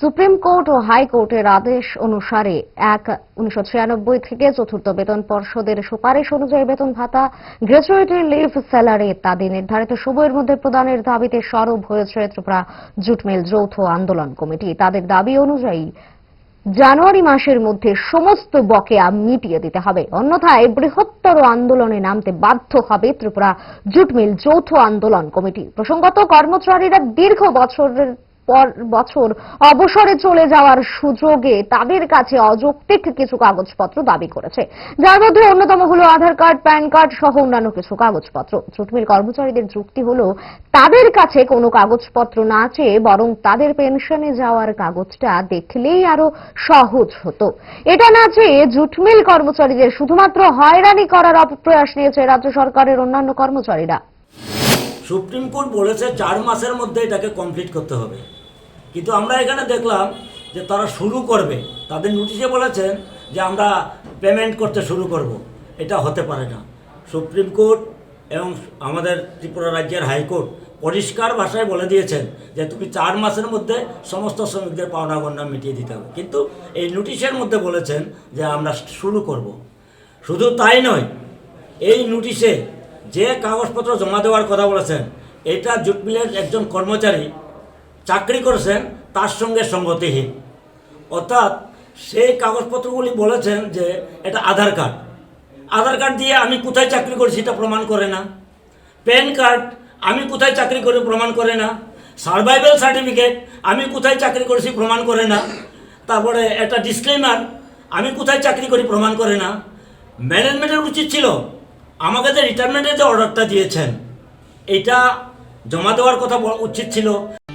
Supreme court ও হাইকোর্টের আদেশ অনুসারে এক উনিশশো থেকে চতুর্থ বেতন পর্ষদের সুপারিশ অনুযায়ী বেতন ভাতা গ্র্যাচুইটি লিভ স্যালারি ইত্যাদি নির্ধারিত সময়ের মধ্যে প্রদানের দাবিতে সরব হয়েছে ত্রিপুরা জুট মিল যৌথ আন্দোলন কমিটি। তাদের দাবি অনুযায়ী জানুয়ারি মাসের মধ্যে সমস্ত বকেয়া মিটিয়ে দিতে হবে। অন্যথায় বৃহত্তর আন্দোলনে নামতে বাধ্য হবে ত্রিপুরা জুট মিল যৌথ আন্দোলন কমিটি। প্রসঙ্গত, কর্মচারীরা দীর্ঘ বছরের পর বছর অবসরে চলে যাওয়ার সুযোগে তাদের কাছে অযৌক্তিক কিছু কাগজপত্র দাবি করেছে। যার মধ্যে অন্যতম হলো আধার কার্ড, প্যান কার্ড সহ অন্যান্য কিছু কাগজপত্র। জুটমিল কর্মচারীদের যুক্তি হলো, তাদের কাছে কোনো কাগজপত্র না চেয়ে বরং তাদের পেনশনে যাওয়ার কাগজটা দেখলেই আরও সহজ হতো। এটা না চেয়ে জুটমিল কর্মচারীদের শুধুমাত্র হয়রানি করার অপপ্রয়াস নিয়েছে রাজ্য সরকারের অন্যান্য কর্মচারীরা। সুপ্রিম কোর্ট বলেছে চার মাসের মধ্যে এটাকে কমপ্লিট করতে হবে। কিন্তু আমরা এখানে দেখলাম যে তারা শুরু করবে। তাদের নোটিশে বলেছেন যে আমরা পেমেন্ট করতে শুরু করব। এটা হতে পারে না। সুপ্রিম কোর্ট এবং আমাদের ত্রিপুরা রাজ্যের হাইকোর্ট পরিষ্কার ভাষায় বলে দিয়েছেন যে তুমি চার মাসের মধ্যে সমস্ত শ্রমিকদের পাওনা গণ্যা মিটিয়ে দিতে হবে। কিন্তু এই নোটিশের মধ্যে বলেছেন যে আমরা শুরু করব। শুধু তাই নয়, এই নোটিশে যে কাগজপত্র জমা দেওয়ার কথা বলেছেন, এটা জুট মিলের একজন কর্মচারী চাকরি করেছেন, তার সঙ্গে সঙ্গতিহীন। অর্থাৎ সেই কাগজপত্রগুলি বলেছেন যে এটা আধার কার্ড। আধার কার্ড দিয়ে আমি কোথায় চাকরি করি সেটা প্রমাণ করে না। প্যান কার্ড, আমি কোথায় চাকরি করি প্রমাণ করে না। সার্ভাইভাল সার্টিফিকেট, আমি কোথায় চাকরি করেছি প্রমাণ করে না। তারপরে একটা ডিসক্লেমার আমি কোথায় চাকরি করি প্রমাণ করে না। ম্যানেজমেন্টের উচিত ছিল আমাকে যে রিটায়ারমেন্টের যে অর্ডারটা দিয়েছেন, এটা জমা দেওয়ার কথা উচিত ছিল।